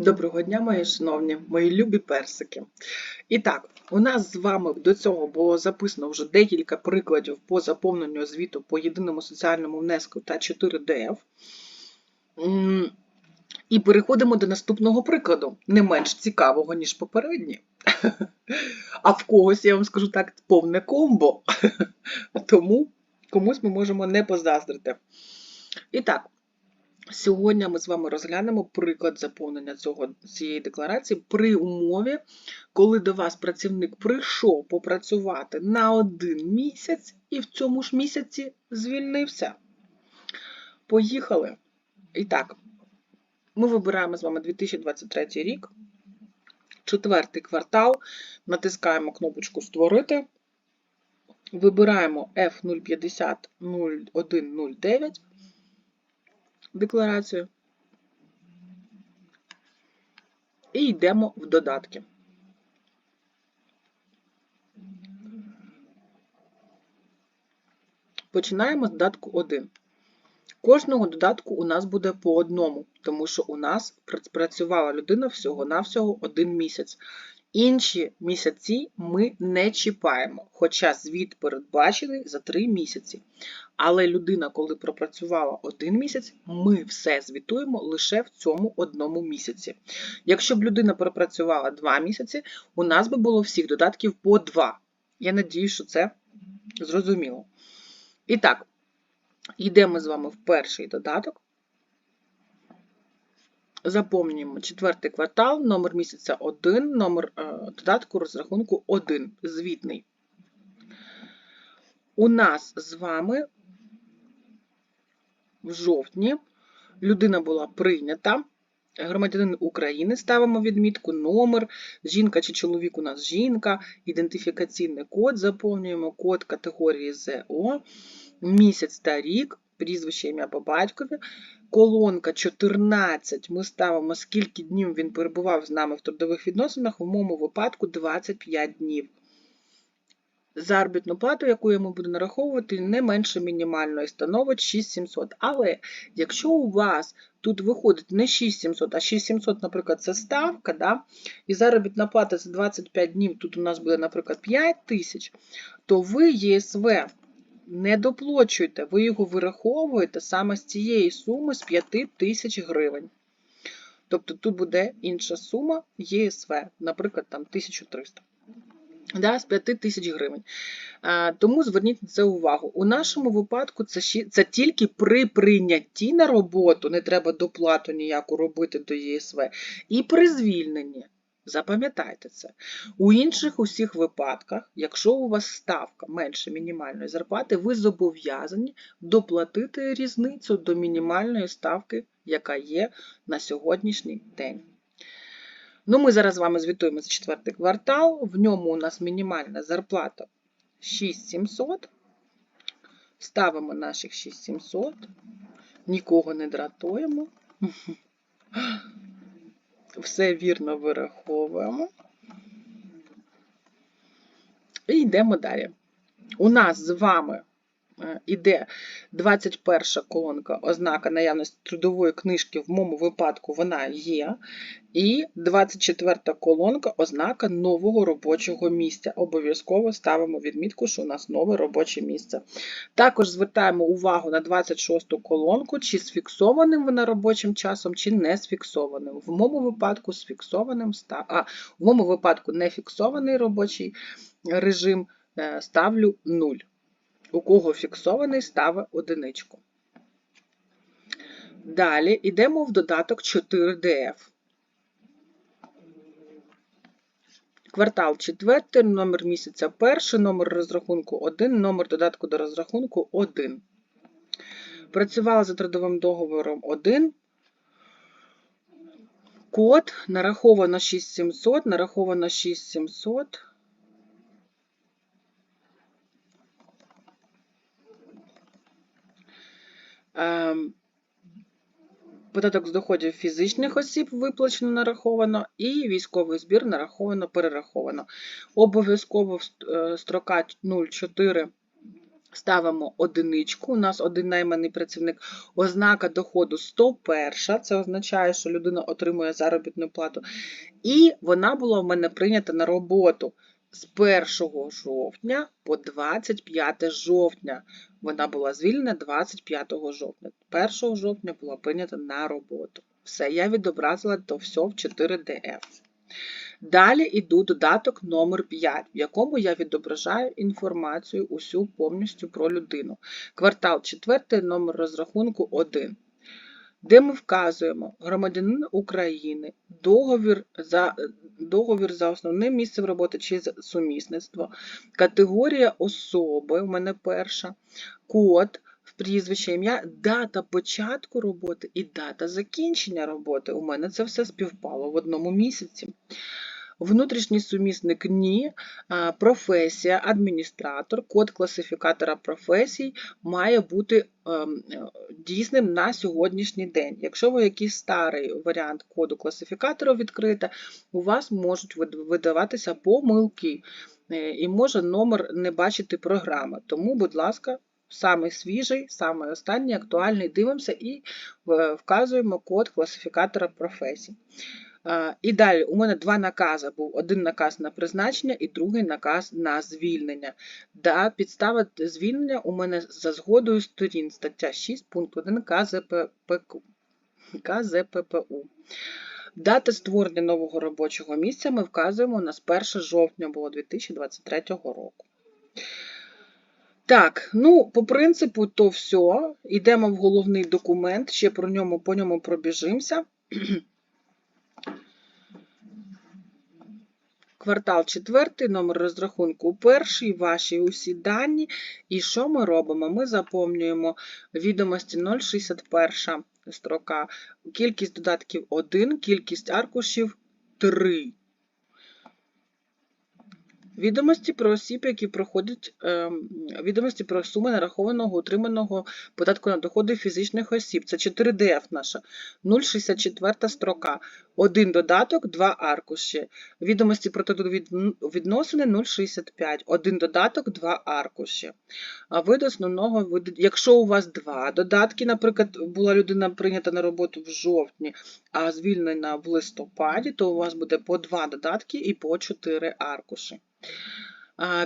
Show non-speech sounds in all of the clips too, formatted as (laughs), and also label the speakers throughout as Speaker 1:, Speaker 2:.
Speaker 1: Доброго дня, мої шановні, мої любі персики. І так, у нас з вами до цього було записано вже декілька прикладів по заповненню звіту по єдиному соціальному внеску та 4DF. М, І переходимо до наступного прикладу, не менш цікавого, ніж попередній. (laughs) А в когось, я вам скажу так, повне комбо. (laughs) Тому комусь ми можемо не позаздрити. І так, Сьогодні ми з вами розглянемо приклад заповнення цього, цієї декларації при умові, коли до вас працівник прийшов попрацювати на один місяць і в цьому ж місяці звільнився. Поїхали. І так, ми вибираємо з вами 2023 рік, четвертий квартал, натискаємо кнопочку Створити. Вибираємо F050 0109 декларацію і йдемо в додатки. Починаємо з додатку 1. Кожного додатку у нас буде по одному, тому що у нас працювала людина всього-навсього один місяць. Інші місяці ми не чіпаємо, хоча звіт передбачений за 3 місяці. Але людина, коли пропрацювала один місяць, ми все звітуємо лише в цьому одному місяці. Якщо б людина пропрацювала 2 місяці, у нас би було всіх додатків по 2. Я надію, що це зрозуміло. І так, йдемо з вами в перший додаток. Заповнюємо четвертий квартал, номер місяця 1, номер е, додатку розрахунку 1, звітний. У нас з вами в жовтні людина була прийнята. Громадянин України ставимо відмітку, номер, жінка чи чоловік у нас жінка, ідентифікаційний код, заповнюємо код категорії ЗО, місяць та рік, прізвище ім'я по батькові, колонка 14. Ми ставимо, скільки днів він перебував з нами в трудових відносинах, в моєму випадку 25 днів. Заробітну плату, яку йому буду нараховувати, не менше мінімальної становить 6700. Але якщо у вас тут виходить не 6700, а 6700, наприклад, це ставка, да? і заробітна плата за 25 днів, тут у нас буде, наприклад, 5 тисяч, то ви ЄСВ не доплачуєте, ви його вираховуєте саме з цієї суми з 5 тисяч гривень. Тобто тут буде інша сума ЄСВ, наприклад, там 1300 да, з 5 тисяч гривень. А, Тому зверніть на це увагу. У нашому випадку це ще, це тільки при прийнятті на роботу, не треба доплату ніяку робити до ЄСВ, і при звільненні. Запам'ятайте це. У інших усіх випадках, якщо у вас ставка менше мінімальної зарплати, ви зобов'язані доплатити різницю до мінімальної ставки, яка є на сьогоднішній день. Ну, Ми зараз з вами звітуємо за четвертий квартал, в ньому у нас мінімальна зарплата 6700. Ставимо наших 6700, нікого не дратуємо. Все вірно вираховуємо. І йдемо далі. У нас з вами іде 21 колонка ознака наявності трудової книжки, в моєму випадку вона є. І 24 колонка ознака нового робочого місця. Обов'язково ставимо відмітку, що у нас нове робоче місце. Також звертаємо увагу на 26 колонку, чи з фіксованим вона робочим часом, чи не з фіксованим. В моєму випадку з фіксованим а, в моєму випадку не фіксований робочий режим е, ставлю 0. У кого фіксований ставить одиничку. Далі йдемо в додаток 4DF. Квартал 4, номер місяця 1, номер розрахунку 1, номер додатку до розрахунку 1. Працювала за трудовим договором 1. Код нараховано 6700, нараховано 6700. Податок з доходів фізичних осіб виплачено нараховано, і військовий збір нараховано перераховано. Обов'язково е, строка 04 ставимо одиничку. У нас один найманий працівник. Ознака доходу 101. Це означає, що людина отримує заробітну плату. І вона була в мене прийнята на роботу з 1 жовтня по 25 жовтня. Вона була звільнена 25 жовтня. 1 жовтня була прийнята на роботу. Все, я відобразила то все в 4DF. Далі йду додаток номер 5, в якому я відображаю інформацію усю повністю про людину. Квартал 4, номер розрахунку 1. Де ми вказуємо громадянин України, договір за договір за основним місцем роботи чи сумісництво, категорія особи, у мене перша, код, прізвище, ім'я, дата початку роботи і дата закінчення роботи. У мене це все співпало в одному місяці. Внутрішній сумісник ні, професія, адміністратор, код класифікатора професій має бути ем, е, дійсним на сьогоднішній день. Якщо ви якийсь старий варіант коду класифікатора відкрите, у вас можуть видаватися помилки е, і може номер не бачити програма. Тому, будь ласка, самий свіжий, самий останній, актуальний, дивимося і вказуємо код класифікатора професій. І далі у мене два накази був: один наказ на призначення і другий наказ на звільнення. Да, підстава звільнення у мене за згодою сторін, стаття 6, пункт 1 КЗППК. КЗППУ. Дата створення нового робочого місця ми вказуємо у нас 1 жовтня було 2023 року. Так, ну, по принципу, то все. Йдемо в головний документ, ще про ньому, по ньому пробіжимося. Квартал четвертий, номер розрахунку перший, ваші усі дані. І що ми робимо? Ми заповнюємо відомості 061 строка, кількість додатків 1, кількість аркушів 3. Відомості про осіб, які проходять ем, відомості про суми нарахованого утриманого податку на доходи фізичних осіб. Це 4ДФ наша. 064 строка. Один додаток, два аркуші. Відомості про відносини 065. Один додаток, два аркуші. А вид основного виду, якщо у вас два додатки, наприклад, була людина прийнята на роботу в жовтні, а звільнена в листопаді, то у вас буде по два додатки і по чотири аркуші.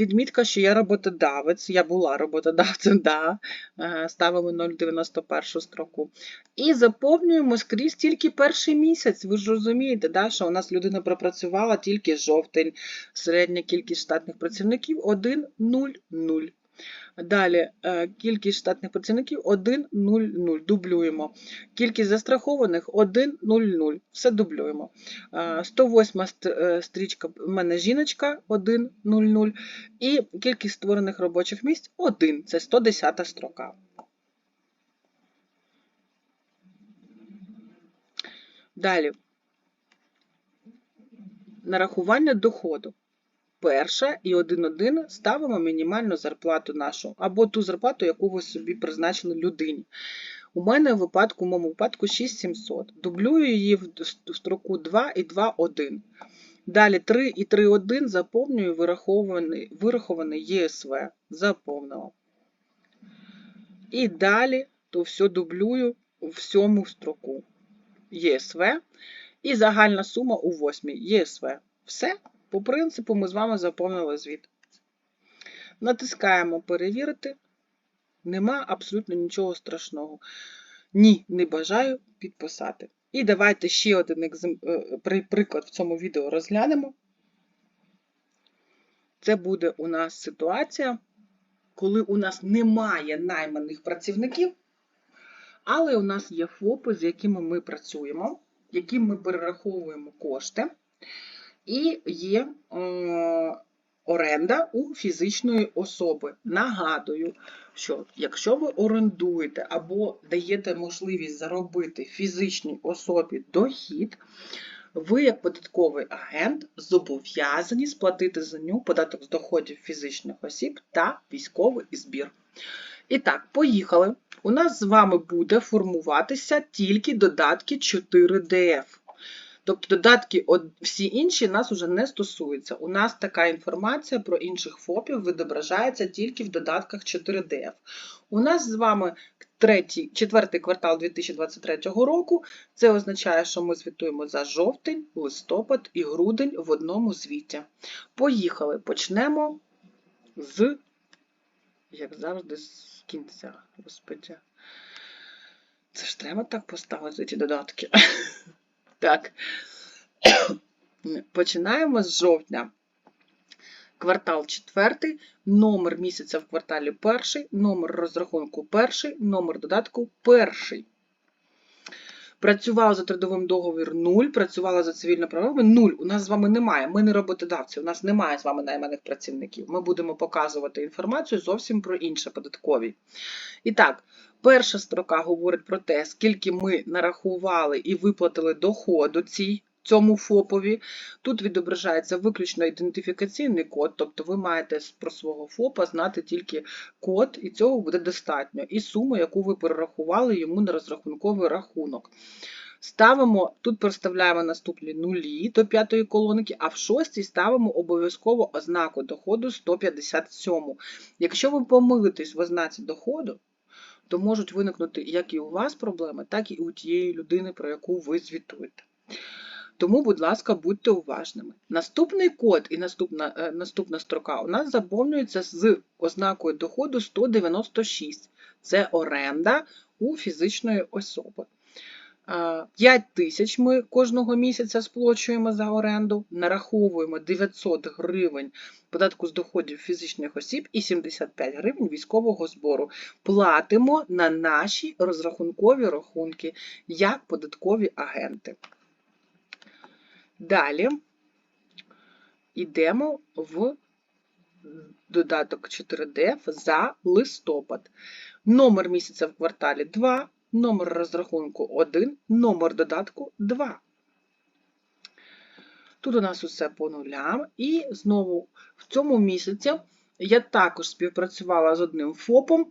Speaker 1: Відмітка, що я роботодавець, я була роботодавцем, да, е, ставимо 0,91 строку. І заповнюємо скрізь тільки перший місяць. Ви ж розумієте, да, що у нас людина пропрацювала тільки жовтень, середня кількість штатних працівників 1, 0, 0. Далі е, кількість штатних працівників 1, 0, 0. Дублюємо. Кількість застрахованих 1, 0, 0. Все дублюємо. Е, 108 е, стрічка в мене жіночка 1, 0, 0. І кількість створених робочих місць 1. Це 110 строка. Далі. Нарахування доходу. Перша і 1.1 ставимо мінімальну зарплату нашу, або ту зарплату, яку ви собі призначили людині. У мене в випадку, в моєму випадку 6700. Дублюю її в строку 2 і 2.1. Далі 3 і 3.1 заповнюю вирахований, вирахований ЄСВ. Заповнила. І далі то все дублюю в сьому строку ЄСВ. І загальна сума у восьмій ЄСВ. Все. По принципу, ми з вами заповнили звіт. Натискаємо перевірити. Нема абсолютно нічого страшного. Ні, не бажаю підписати. І давайте ще один екзем... приклад в цьому відео розглянемо. Це буде у нас ситуація, коли у нас немає найманих працівників, але у нас є ФОПи, з якими ми працюємо, яким ми перераховуємо кошти. І є е, оренда у фізичної особи. Нагадую, що якщо ви орендуєте або даєте можливість заробити фізичній особі дохід, ви, як податковий агент, зобов'язані сплатити за нього податок з доходів фізичних осіб та військовий збір. І так, поїхали. У нас з вами буде формуватися тільки додатки 4DF. Тобто додатки од- всі інші нас уже не стосуються. У нас така інформація про інших ФОПів відображається тільки в додатках 4DF. У нас з вами третій, четвертий квартал 2023 року. Це означає, що ми звітуємо за жовтень, листопад і грудень в одному звіті. Поїхали. Почнемо з, як завжди, з кінця. Господи. Це ж треба так поставити ці додатки. (laughs) Так. (coughs) Починаємо з жовтня. Квартал четвертий, номер місяця в кварталі перший, номер розрахунку перший, номер додатку перший. Працювала за трудовим договір 0, працювала за цивільно-правовими 0. У нас з вами немає. Ми не роботодавці, у нас немає з вами найманих працівників. Ми будемо показувати інформацію зовсім про інше податкові. І так, перша строка говорить про те, скільки ми нарахували і виплатили доходу цій. Цьому ФОПові тут відображається виключно ідентифікаційний код, тобто ви маєте про свого ФОПа знати тільки код, і цього буде достатньо, і суму, яку ви перерахували йому на розрахунковий рахунок. Ставимо, тут проставляємо наступні нулі до п'ятої колонки, а в шостій ставимо обов'язково ознаку доходу 157. Якщо ви помилитесь в ознаці доходу, то можуть виникнути як і у вас проблеми, так і у тієї людини, про яку ви звітуєте. Тому, будь ласка, будьте уважними. Наступний код і наступна, е, наступна строка у нас заповнюється з ознакою доходу 196. Це оренда у фізичної особи. 5 тисяч ми кожного місяця сплачуємо за оренду, нараховуємо 900 гривень податку з доходів фізичних осіб і 75 гривень військового збору. Платимо на наші розрахункові рахунки як податкові агенти. Далі йдемо в додаток 4DF за листопад. Номер місяця в кварталі 2, номер розрахунку 1, номер додатку 2. Тут у нас усе по нулям. І знову в цьому місяці я також співпрацювала з одним ФОПом,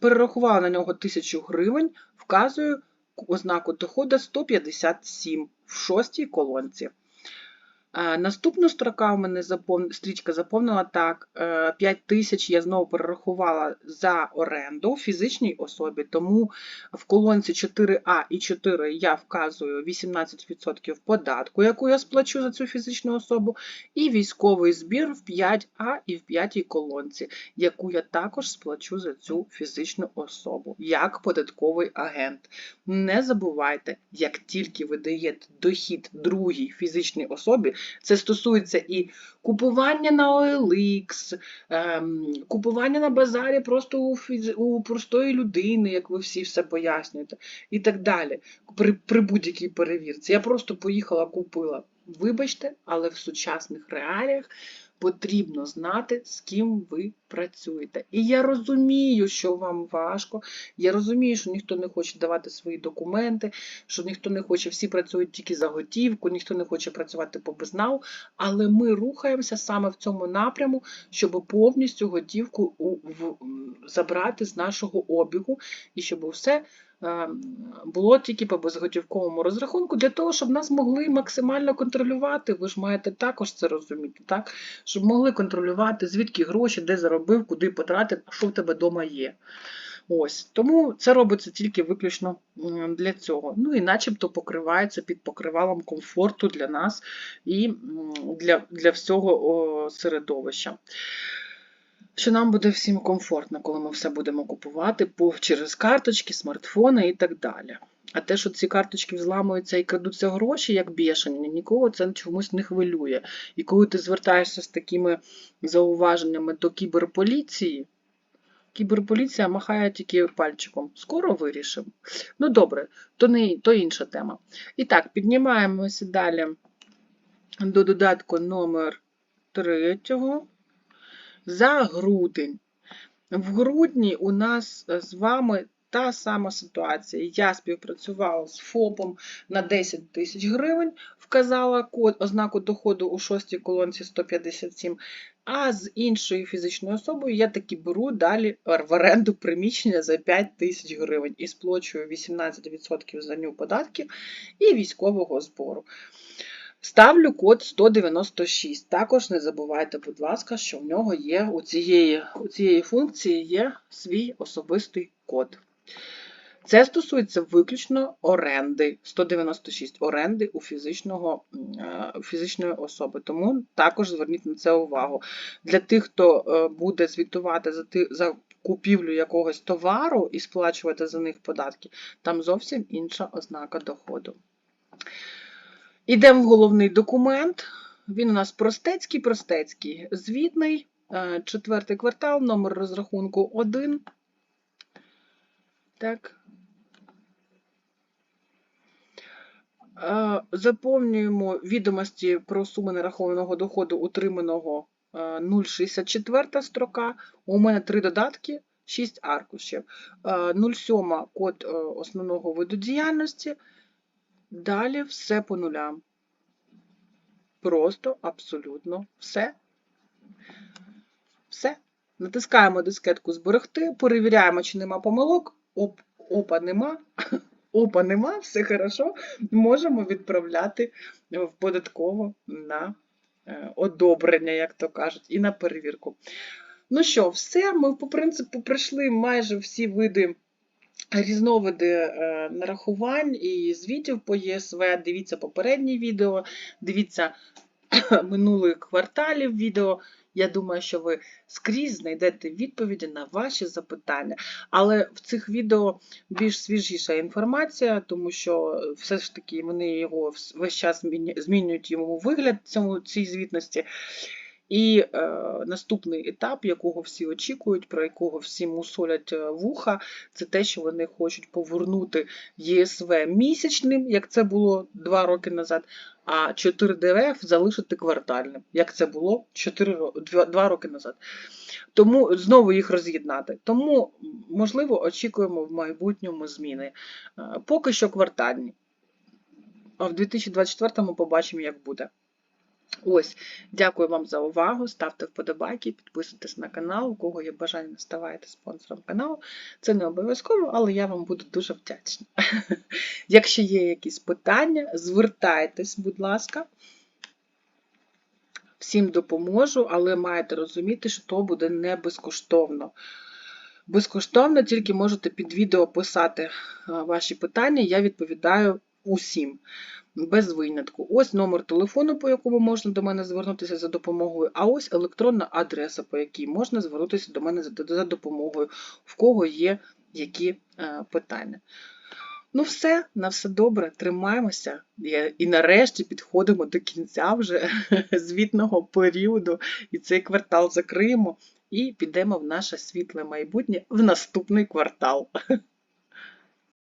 Speaker 1: перерахувала на нього 1000 гривень, вказую ознаку доходу 157 в шостій колонці. Е, Наступну строка у мене запов... стрічка заповнила так: 5 тисяч я знову перерахувала за оренду фізичній особі, тому в колонці 4А і 4 я вказую 18% податку, яку я сплачу за цю фізичну особу, і військовий збір в 5А і в 5 колонці, яку я також сплачу за цю фізичну особу, як податковий агент. Не забувайте, як тільки ви даєте дохід другій фізичній особі, це стосується і купування на OLX, ем, купування на базарі просто у, у простої людини, як ви всі все пояснюєте, і так далі. При, при будь-якій перевірці. Я просто поїхала, купила. Вибачте, але в сучасних реаліях потрібно знати, з ким ви працюєте. І я розумію, що вам важко. Я розумію, що ніхто не хоче давати свої документи, що ніхто не хоче, всі працюють тільки за готівку, ніхто не хоче працювати по безнау, але ми рухаємося саме в цьому напряму, щоб повністю готівку забрати з нашого обігу і щоб все було тільки по безготівковому розрахунку, для того, щоб нас могли максимально контролювати. Ви ж маєте також це розуміти, так? щоб могли контролювати, звідки гроші, де заробив, куди потратив, що в тебе вдома є. Ось Тому це робиться тільки виключно для цього. Ну і начебто покривається під покривалом комфорту для нас і для, для всього середовища. Що нам буде всім комфортно, коли ми все будемо купувати через карточки, смартфони і так далі. А те, що ці карточки взламуються і крадуться гроші, як бішені, нікого це чомусь не хвилює. І коли ти звертаєшся з такими зауваженнями до кіберполіції, кіберполіція махає тільки пальчиком. Скоро вирішимо. Ну добре, то, не, то інша тема. І так, піднімаємося далі до додатку номер 3 за грудень. В грудні у нас е, з вами та сама ситуація. Я співпрацювала з ФОПом на 10 тисяч гривень, вказала код, ознаку доходу у шостій колонці 157. А з іншою фізичною особою я таки беру далі в оренду приміщення за 5 тисяч гривень і сплачую 18% за нього податків і військового збору. Ставлю код 196. Також не забувайте, будь ласка, що в нього є у цієї, у цієї функції є свій особистий код. Це стосується виключно оренди, 196 оренди у фізичного, е, фізичної особи. Тому також зверніть на це увагу. Для тих, хто е, буде звітувати за, ти, за купівлю якогось товару і сплачувати за них податки, там зовсім інша ознака доходу. Ідемо в головний документ. Він у нас простецький, простецький, звітний, е, четвертий квартал, номер розрахунку 1. Так. Е, Заповнюємо відомості про суми нарахованого доходу утриманого е, 0,64 строка. У мене три додатки, 6 аркушів. Е, 0,7 код е, основного виду діяльності. Далі все по нулям. Просто абсолютно все. Все. Натискаємо дискетку зберегти, перевіряємо, чи нема помилок. Оп, опа, нема. (laughs) Опа, нема, все хорошо. Можемо відправляти в податково на е, одобрення, як то кажуть, і на перевірку. Ну що, все, ми по принципу пройшли майже всі види. Різновиди е, нарахувань і звітів по ЄСВ. Дивіться попередні відео, дивіться (coughs) минулих кварталів відео. Я думаю, що ви скрізь знайдете відповіді на ваші запитання. Але в цих відео більш свіжіша інформація, тому що все ж таки вони його весь час змінюють йому вигляд цьому, цій звітності. І е, наступний етап, якого всі очікують, про якого всі мусолять е, вуха, це те, що вони хочуть повернути ЄСВ місячним, як це було два роки назад, а 4 ДВФ залишити квартальним, як це було 4, ро- два- два роки назад. Тому знову їх роз'єднати. Тому, можливо, очікуємо в майбутньому зміни. Е, Поки що квартальні. А в 2024-му побачимо, як буде. Ось, дякую вам за увагу. Ставте вподобайки, підписуйтесь на канал. У кого є бажання, ставайте спонсором каналу. Це не обов'язково, але я вам буду дуже вдячна. (laughs) Якщо є якісь питання, звертайтесь, будь ласка. Всім допоможу, але маєте розуміти, що то буде не безкоштовно. Безкоштовно тільки можете під відео писати ваші питання, я відповідаю усім, без винятку. Ось номер телефону, по якому можна до мене звернутися за допомогою, а ось електронна адреса, по якій можна звернутися до мене за- допомогою, в кого є які е, питання. Ну, все, на все добре, тримаємося. І нарешті підходимо до кінця вже (laughs) звітного періоду, і цей квартал закриємо і підемо в наше світле майбутнє в наступний квартал. (laughs)